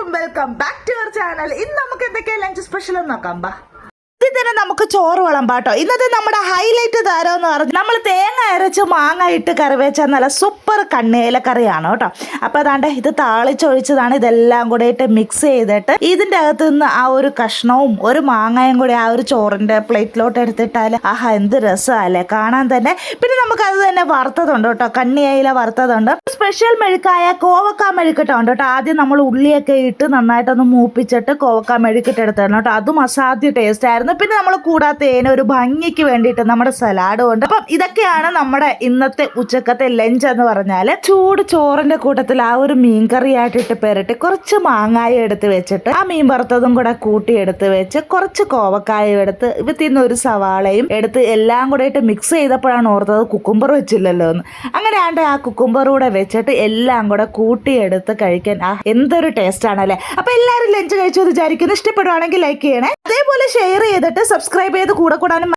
Welcome welcome back to your channel ഇന്ന് നമുക്ക് എന്തൊക്കെയാ ലഞ്ച് സ്പെഷ്യൽ നോക്കാം. ബാ. തന്നെ നമുക്ക് ചോറ് വിളമ്പാട്ടോ ഇന്നത്തെ നമ്മുടെ ഹൈലൈറ്റ് താരം എന്ന് പറഞ്ഞാൽ നമ്മൾ തേങ്ങ അരച്ച് മാങ്ങ ഇട്ട് കറി വെച്ച നല്ല സൂപ്പർ കണ്ണേല കറിയാണ് കേട്ടോ. അപ്പോൾ അതാണ്ട് ഇത് താളിച്ചൊഴിച്ചതാണ് ഇതെല്ലാം കൂടെ ഇട്ട് മിക്സ് ചെയ്തിട്ട് ഇതിന്റെ അകത്ത് നിന്ന് ആ ഒരു കഷ്ണവും ഒരു മാങ്ങയും കൂടി ആ ഒരു ചോറിന്റെ പ്ലേറ്റിലോട്ട് എടുത്തിട്ടാൽ ആഹാ എന്ത് രസമല്ലേ കാണാൻ തന്നെ. പിന്നെ നമുക്ക് അത് തന്നെ വറുത്തതുണ്ട് കേട്ടോ. കണ്ണിയയില വറുത്തതുണ്ട്. സ്പെഷ്യൽ മെഴുക്കായ കോവക്ക മെഴുക്കിട്ടുണ്ട് കേട്ടോ. ആദ്യം നമ്മൾ ഉള്ളിയൊക്കെ ഇട്ട് നന്നായിട്ടൊന്ന് മൂപ്പിച്ചിട്ട് കോവക്ക മെഴുക്കിട്ട് എടുത്തിരുന്നു കേട്ടോ. അതും അസാധ്യ ടേസ്റ്റ് ആയിരുന്നു. പിന്നെ നമ്മൾ കൂടാത്തതിന് ഒരു ഭംഗിക്ക് വേണ്ടിയിട്ട് നമ്മുടെ സലാഡും ഉണ്ട് അപ്പം ഇതൊക്കെയാണ് നമ്മുടെ ഇന്നത്തെ ഉച്ചക്കത്തെ ലഞ്ച് എന്ന് പറഞ്ഞാൽ ചൂട് ചോറിന്റെ കൂട്ടത്തിൽ ആ ഒരു മീൻ കറി ആയിട്ടിട്ട് പെരട്ടി കുറച്ച് മാങ്ങായ എടുത്ത് വെച്ചിട്ട് ആ മീൻ വറുത്തതും കൂടെ കൂട്ടി എടുത്ത് വെച്ച് കുറച്ച് കോവക്കായ എടുത്ത് ഇവത്തിന്ന് ഒരു സവാളയും എടുത്ത് എല്ലാം കൂടെ ഇട്ട് മിക്സ് ചെയ്തപ്പോഴാണ് ഓർത്തത് കുക്കുംബർ വെച്ചില്ലല്ലോ എന്ന്. അങ്ങനെ ആണ്ട് ആ കുക്കുംബർ കൂടെ വെച്ചിട്ട് എല്ലാം കൂടെ കൂട്ടിയെടുത്ത് കഴിക്കാൻ ആ എന്തൊരു ടേസ്റ്റ് ആണല്ലേ. അപ്പൊ എല്ലാവരും ലഞ്ച് കഴിച്ചു വിചാരിക്കുന്നു. ഇഷ്ടപ്പെടുവാണെങ്കിൽ ലൈക്ക് ചെയ്യണേ. അതേപോലെ ഷെയർ ചെയ്തിട്ട് സബ്സ്ക്രൈബ് ചെയ്ത് കൂടെ കൂടാനും